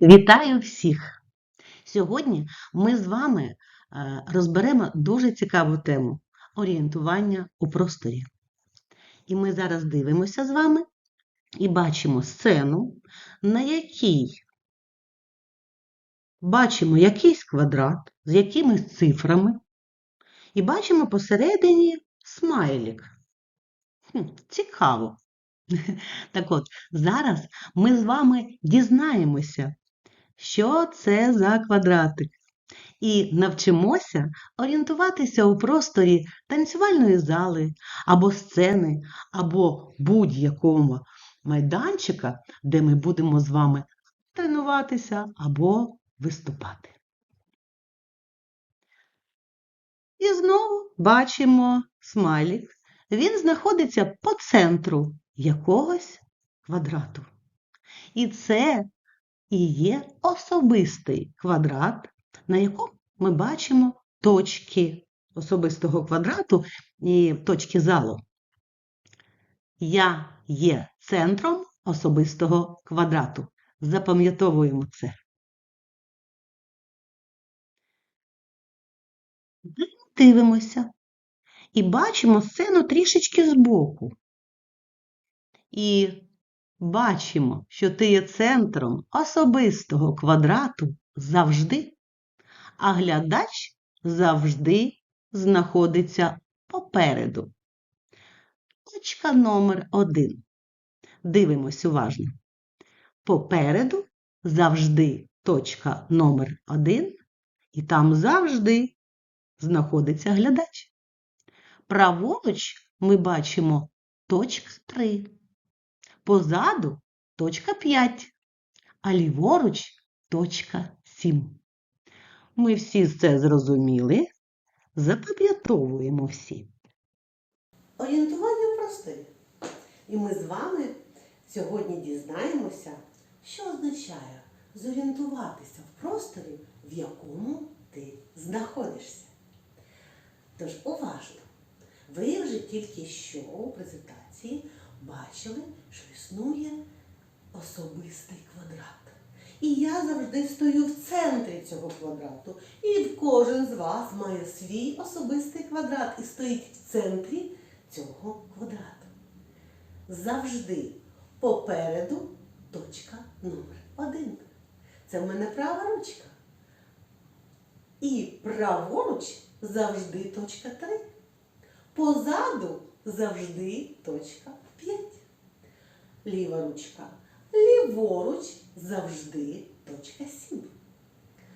Вітаю всіх! Сьогодні ми з вами е, розберемо дуже цікаву тему орієнтування у просторі. І ми зараз дивимося з вами і бачимо сцену, на якій бачимо якийсь квадрат з якимись цифрами, і бачимо посередині смайлік. Хм, цікаво. Так от, зараз ми з вами дізнаємося, що це за квадратик, і навчимося орієнтуватися у просторі танцювальної зали або сцени, або будь-якого майданчика, де ми будемо з вами тренуватися або виступати. І знову бачимо смайлік. Він знаходиться по центру якогось квадрату. І це і є особистий квадрат, на якому ми бачимо точки особистого квадрату і точки залу. Я є центром особистого квадрату. Запам'ятовуємо це. Дивимося і бачимо сцену трішечки збоку. І бачимо, що ти є центром особистого квадрату завжди, а глядач завжди знаходиться попереду. Точка номер один. Дивимось уважно. Попереду завжди точка номер один, і там завжди знаходиться глядач. Праворуч ми бачимо точка 3. Позаду точка 5, а ліворуч точка 7. Ми всі це зрозуміли, запам'ятовуємо всі. Орієнтування просте. І ми з вами сьогодні дізнаємося, що означає зорієнтуватися в просторі, в якому ти знаходишся. Тож уважно. Ви вже тільки що у презентації бачили, що існує особистий квадрат. І я завжди стою в центрі цього квадрату. І кожен з вас має свій особистий квадрат і стоїть в центрі цього квадрату. Завжди попереду точка номер один. Це в мене права ручка. І праворуч завжди точка 3. Позаду завжди точка 5. Ліва ручка. Ліворуч завжди точка 7.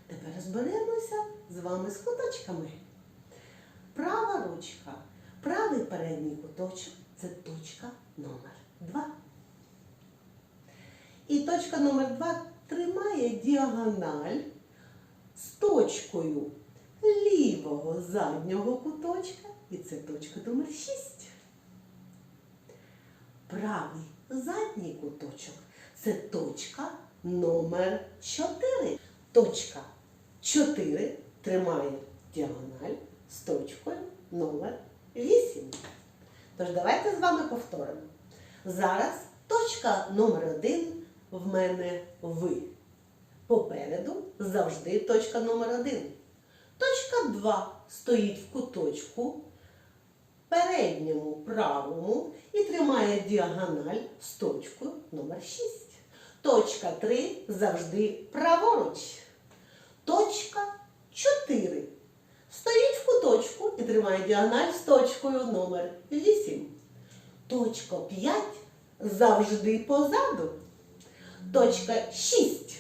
Тепер розберемося з вами з куточками. Права ручка. Правий передній куточок це точка номер 2. І точка номер 2 тримає діагональ з точкою лівого заднього куточка, і це точка номер 6. Правий задній куточок це точка номер 4. Точка 4 тримає діагональ з точкою номер 8. Тож давайте з вами повторимо. Зараз точка номер 1 в мене ви. Попереду завжди точка номер 1. Точка 2 стоїть в куточку передньому правому і тримає діагональ з точкою номер 6. Точка 3 завжди праворуч. Точка 4 стоїть в куточку і тримає діагональ з точкою номер 8. Точка 5 завжди позаду. Точка 6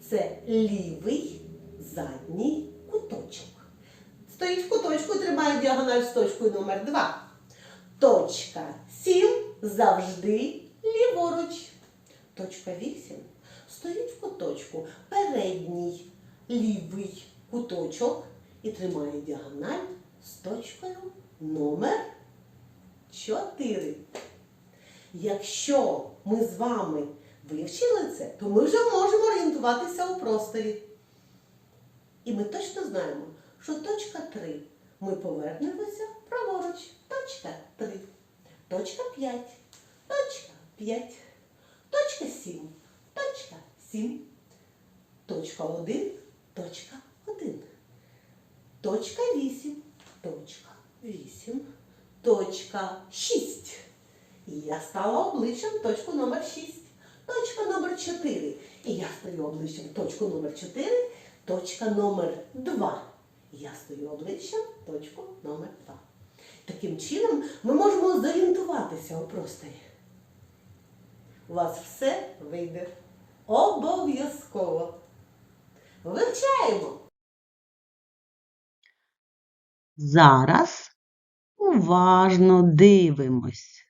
це лівий задній куточок. Стоїть в куточку і тримає діагональ з точкою номер 2. Точка 7 завжди ліворуч. Точка 8 стоїть в куточку передній лівий куточок і тримає діагональ з точкою номер 4. Якщо ми з вами вивчили це, то ми вже можемо орієнтуватися у просторі. І ми точно знаємо, що точка 3 ми повернемося праворуч. Точка 3. Точка 5. Точка 5. Точка 7. Точка 7. точка 1, точка 1. Точка 8, точка 8, точка 6. І я стала обличчям точку номер 6. Точка номер 4. І я стою обличчям точку номер 4, точка номер 2. Я стою обличчям точку номер 2. Таким чином ми можемо зорієнтуватися у просторі. У вас все вийде. Обов'язково. Вивчаємо. Зараз уважно дивимось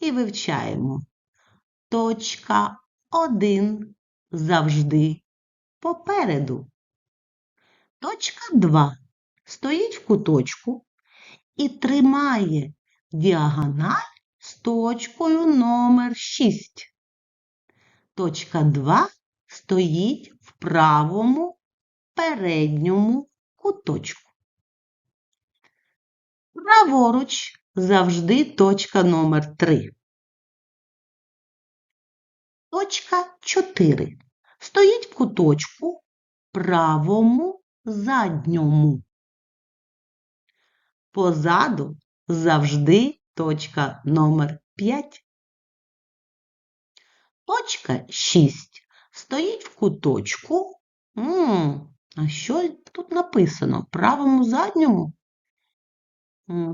і вивчаємо. Точка 1 завжди попереду. Точка 2 стоїть в куточку і тримає діагональ з точкою номер 6. Точка 2 стоїть в правому передньому куточку. Праворуч завжди точка номер 3. Точка 4 стоїть в куточку правому задньому. Позаду завжди точка номер 5. Точка 6 стоїть в куточку. М, а що тут написано? Правому задньому?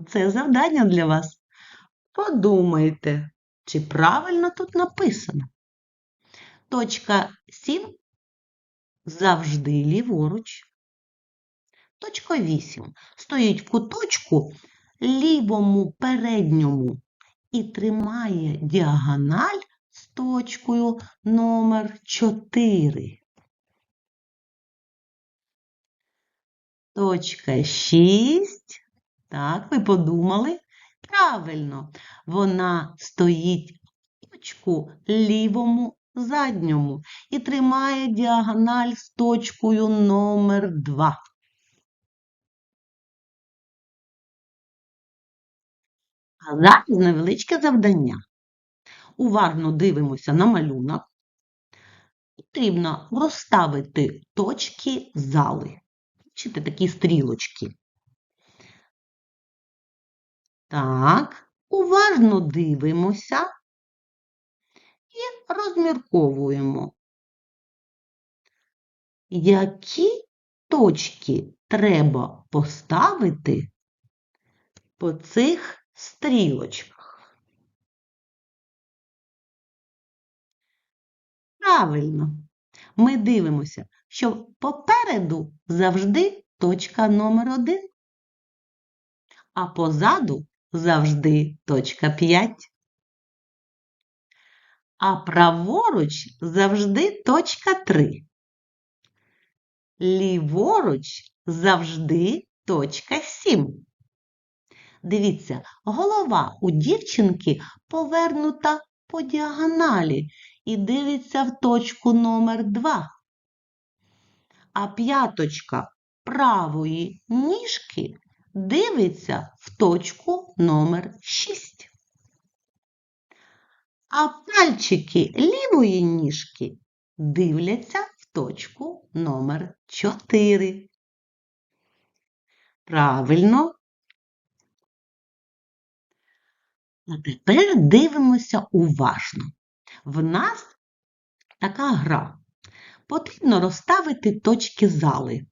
Це завдання для вас. Подумайте, чи правильно тут написано. Точка 7 завжди ліворуч. Точка 8 стоїть в куточку лівому передньому і тримає діагональ з точкою номер 4. Точка 6. Так, ви подумали? Правильно, вона стоїть в точку лівому задньому і тримає діагональ з точкою номер 2. Зараз невеличке завдання. Уважно дивимося на малюнок. Потрібно розставити точки зали. Бачите, такі стрілочки. Так, уважно дивимося і розмірковуємо. Які точки треба поставити по цих стрілочках? Правильно. Ми дивимося, що попереду завжди точка номер 1, а позаду завжди точка 5. А праворуч завжди точка 3. Ліворуч завжди точка 7. Дивіться, голова у дівчинки повернута по діагоналі і дивиться в точку номер 2. А п'яточка правої ніжки дивиться в точку номер 6. А пальчики лівої ніжки дивляться в точку номер 4. Правильно. А тепер дивимося уважно. В нас така гра. Потрібно розставити точки зали.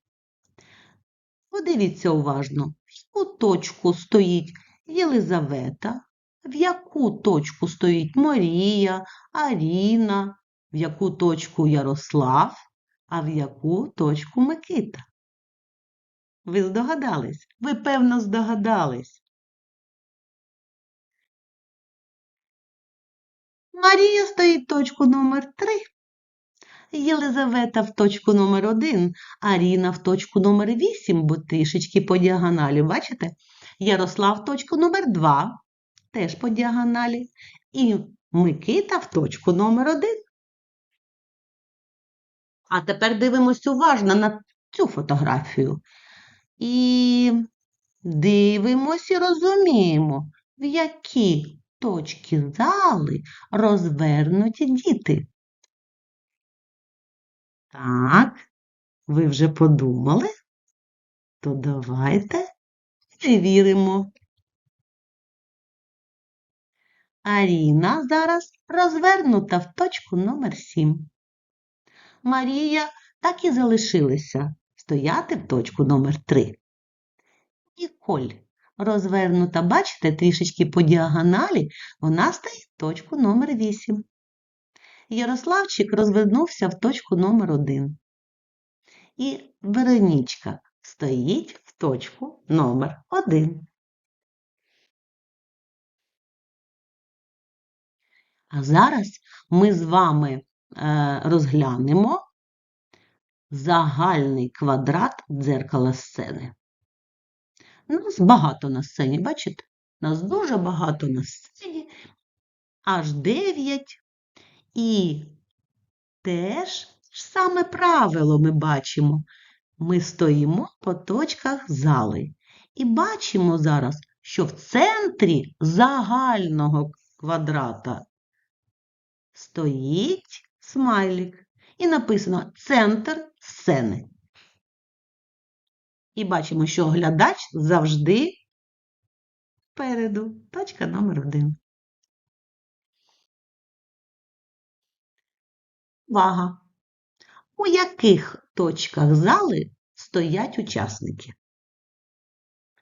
Подивіться уважно, в яку точку стоїть Єлизавета, в яку точку стоїть Марія, Аріна, в яку точку Ярослав, а в яку точку Микита. Ви здогадались? Ви, певно, здогадались. Марія стоїть точку номер 3, Єлизавета в точку номер 1, Аріна в точку номер 8, бо трішечки по діагоналі, бачите? Ярослав в точку номер 2, теж по діагоналі, і Микита в точку номер 1. А тепер дивимося уважно на цю фотографію. І дивимося і розуміємо, в які точки зали розвернуті діти. Так, ви вже подумали? То давайте перевіримо. Аріна зараз розвернута в точку номер 7. Марія так і залишилася стояти в точку номер 3. Ніколь розвернута, бачите, трішечки по діагоналі, вона стоїть в точку номер 8. Ярославчик розвернувся в точку номер 1. І Веронічка стоїть в точку номер 1. А зараз ми з вами е, розглянемо загальний квадрат дзеркала сцени. Нас багато на сцені, бачите? Нас дуже багато на сцені, аж 9. І теж ж саме правило ми бачимо. Ми стоїмо по точках зали і бачимо зараз, що в центрі загального квадрата стоїть смайлик. І написано центр сцени. І бачимо, що глядач завжди переду. Точка номер один. Увага! У яких точках зали стоять учасники?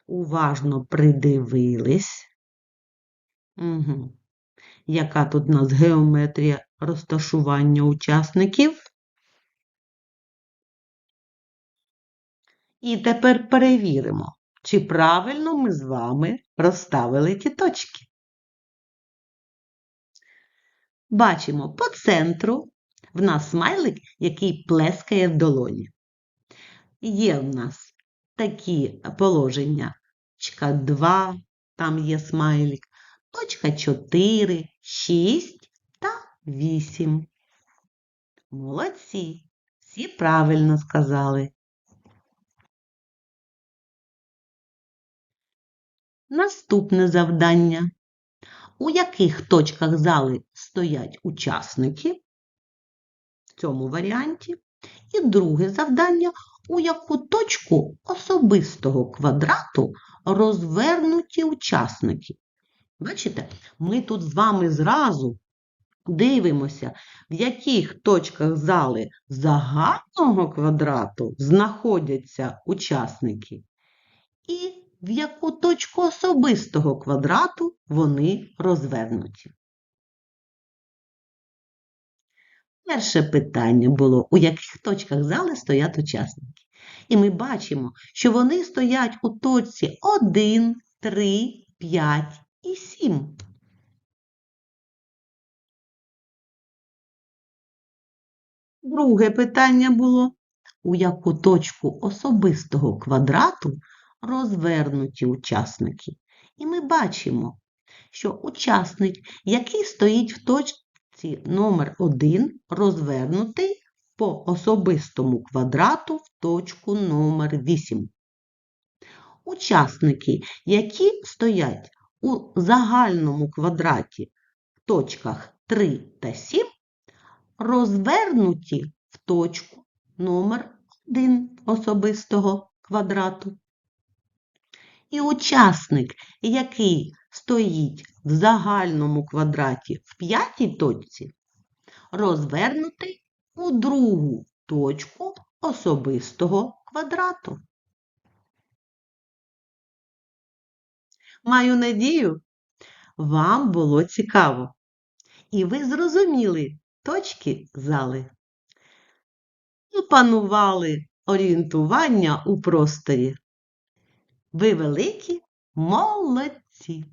Уважно придивились. Угу. Яка тут у нас геометрія розташування учасників? І тепер перевіримо, чи правильно ми з вами розставили ті точки. Бачимо по центру в нас смайлик, який плескає в долоні. Є в нас такі положення. Точка 2, там є смайлик, точка 4, 6 та 8. Молодці! Всі правильно сказали. Наступне завдання. У яких точках зали стоять учасники? В цьому варіанті. І друге завдання, у яку точку особистого квадрату розвернуті учасники. Бачите, ми тут з вами зразу дивимося, в яких точках зали загального квадрату знаходяться учасники, і в яку точку особистого квадрату вони розвернуті. Перше питання було, у яких точках зали стоять учасники. І ми бачимо, що вони стоять у точці 1, 3, 5 і 7. Друге питання було, у яку точку особистого квадрату розвернуті учасники. І ми бачимо, що учасник, який стоїть в точці номер 1, розвернутий по особистому квадрату в точку номер 8. Учасники, які стоять у загальному квадраті в точках 3 та 7, розвернуті в точку номер 1 особистого квадрату. І учасник, який стоїть в загальному квадраті в п'ятій точці, розвернутий у другу точку особистого квадрату. Маю надію, вам було цікаво. І ви зрозуміли точки зали. Опанували орієнтування у просторі. Ви великі молодці!